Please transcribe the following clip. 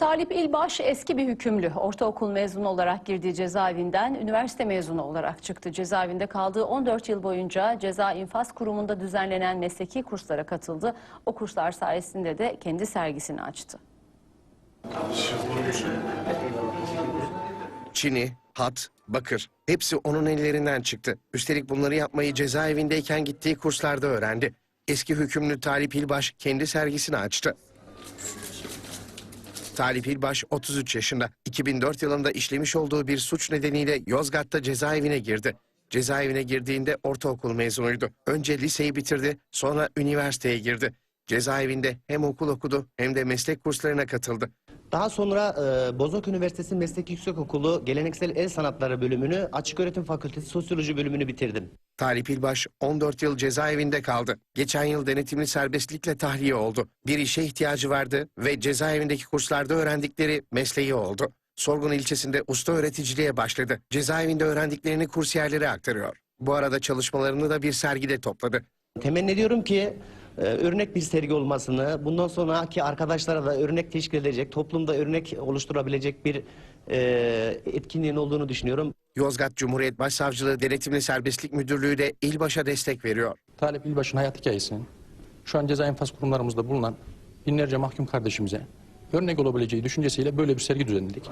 Talip İlbaş eski bir hükümlü. Ortaokul mezunu olarak girdiği cezaevinden üniversite mezunu olarak çıktı. Cezaevinde kaldığı 14 yıl boyunca ceza infaz kurumunda düzenlenen mesleki kurslara katıldı. O kurslar sayesinde de kendi sergisini açtı. Çini, hat, bakır hepsi onun ellerinden çıktı. Üstelik bunları yapmayı cezaevindeyken gittiği kurslarda öğrendi. Eski hükümlü Talip İlbaş kendi sergisini açtı. Talip İlbaş 33 yaşında. 2004 yılında işlemiş olduğu bir suç nedeniyle Yozgat'ta cezaevine girdi. Cezaevine girdiğinde ortaokul mezunuydu. Önce liseyi bitirdi, sonra üniversiteye girdi. Cezaevinde hem okul okudu hem de meslek kurslarına katıldı. Daha sonra e, Bozok Üniversitesi Meslek Yüksekokulu Geleneksel El Sanatları bölümünü, Açık Öğretim Fakültesi Sosyoloji bölümünü bitirdim. Talip İlbaş 14 yıl cezaevinde kaldı. Geçen yıl denetimli serbestlikle tahliye oldu. Bir işe ihtiyacı vardı ve cezaevindeki kurslarda öğrendikleri mesleği oldu. Sorgun ilçesinde usta öğreticiliğe başladı. Cezaevinde öğrendiklerini kursiyerlere aktarıyor. Bu arada çalışmalarını da bir sergide topladı. Temenni ediyorum ki e, örnek bir sergi olmasını, bundan sonraki arkadaşlara da örnek teşkil edecek, toplumda örnek oluşturabilecek bir e, etkinliğin olduğunu düşünüyorum. Yozgat Cumhuriyet Başsavcılığı Denetimli Serbestlik Müdürlüğü de İlbaş'a destek veriyor. Talip İlbaş'ın hayat hikayesinin şu an ceza infaz kurumlarımızda bulunan binlerce mahkum kardeşimize örnek olabileceği düşüncesiyle böyle bir sergi düzenledik.